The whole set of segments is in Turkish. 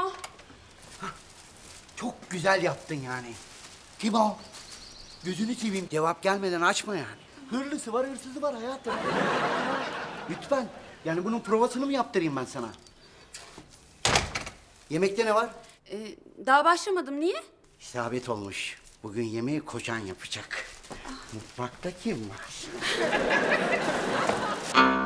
ya. Çok güzel yaptın yani. Kim o? Gözünü seveyim. Cevap gelmeden açma yani. Hırlısı var, hırsızı var hayatım. Lütfen. Yani bunun provasını mı yaptırayım ben sana? Yemekte ne var? Ee, daha başlamadım. Niye? İsabet olmuş. Bugün yemeği kocan yapacak. Mutfakta kim var?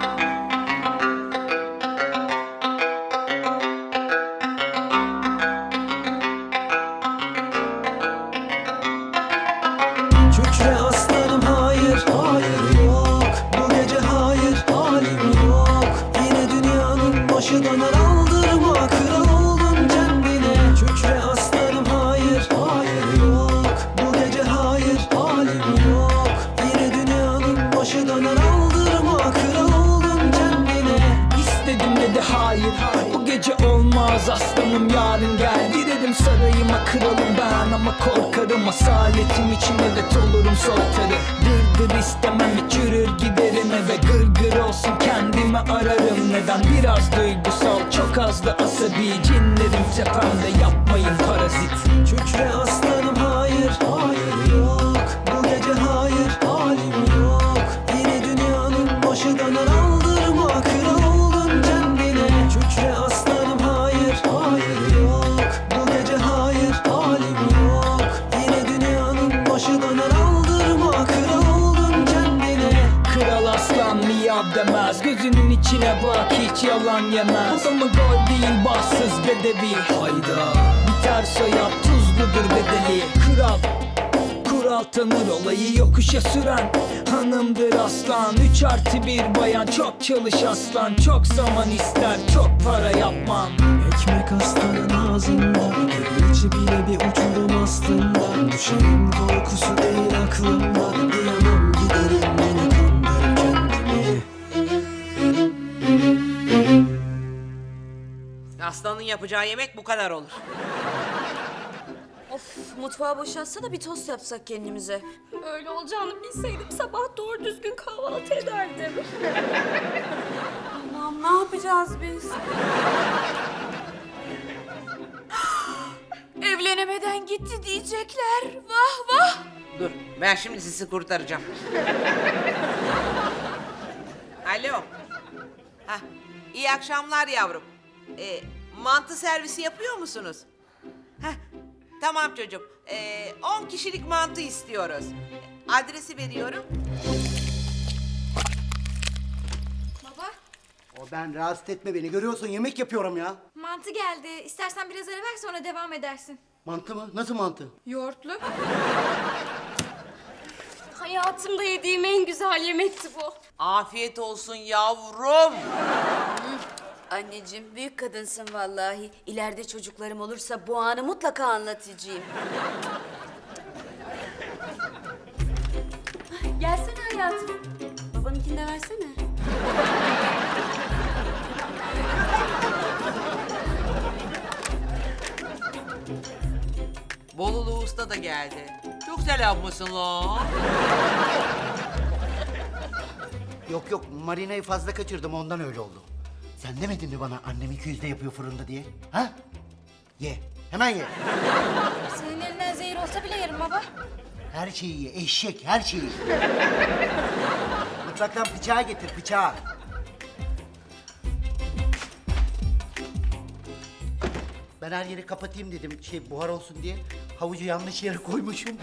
gece olmaz aslanım yarın geldi dedim sarayıma kralım ben ama korkarım Asaletim için evet olurum soytarı. Gırgır istemem hiç yürür giderim eve Gırgır olsun kendimi ararım. Neden? Biraz duygusal çok az da asabi. Cinlerim tepemde yapmayın parazit. Kükre aslanım hayır, hayır yok miyav demez Gözünün içine bak hiç yalan yemez. Adamı gol değil bahtsız bedevi? Hayda. Biter soyap tuzludur bedeli. Kral Kural tanır olayı yokuşa süren. Hanımdır aslan Üç artı bir bayan. Çok çalış aslan Çok zaman ister çok para yapmam. Ekmek aslanın ağzında içi bile bir uçurum aslında. Düşerim korkusu Aslanın yapacağı yemek bu kadar olur. Of mutfağı boşaltsa da bir tost yapsak kendimize. Öyle olacağını bilseydim sabah doğru düzgün kahvaltı ederdim. Allah'ım ne yapacağız biz? Evlenemeden gitti diyecekler. Vah vah. Dur, ben şimdi sizi kurtaracağım. Alo. Hah, iyi akşamlar yavrum. Ee, mantı servisi yapıyor musunuz? Heh, tamam çocuğum. Ee, 10 kişilik mantı istiyoruz. Adresi veriyorum. Baba O ben rahatsız etme beni. Görüyorsun yemek yapıyorum ya. mantı geldi. İstersen biraz ara ver sonra devam edersin. Mantı mı? Nasıl mantı? Yoğurtlu. Hayatımda yediğim en güzel yemekti bu. Afiyet olsun yavrum. Anneciğim büyük kadınsın vallahi. İleride çocuklarım olursa bu anı mutlaka anlatacağım. Gelsene hayatım. Babanınkini de versene. Bolulu usta da geldi. Çok selam mısın la? Yok yok marinayı fazla kaçırdım ondan öyle oldu. Sen demedin mi bana annem 200'de yapıyor fırında diye? Ha? Ye. Hemen ye. Senin elinden zehir olsa bile yerim baba. Her şeyi ye. Eşek her şeyi. Mutfaktan bıçağı getir bıçağı. Ben her yeri kapatayım dedim şey buhar olsun diye. Havucu yanlış yere koymuşum.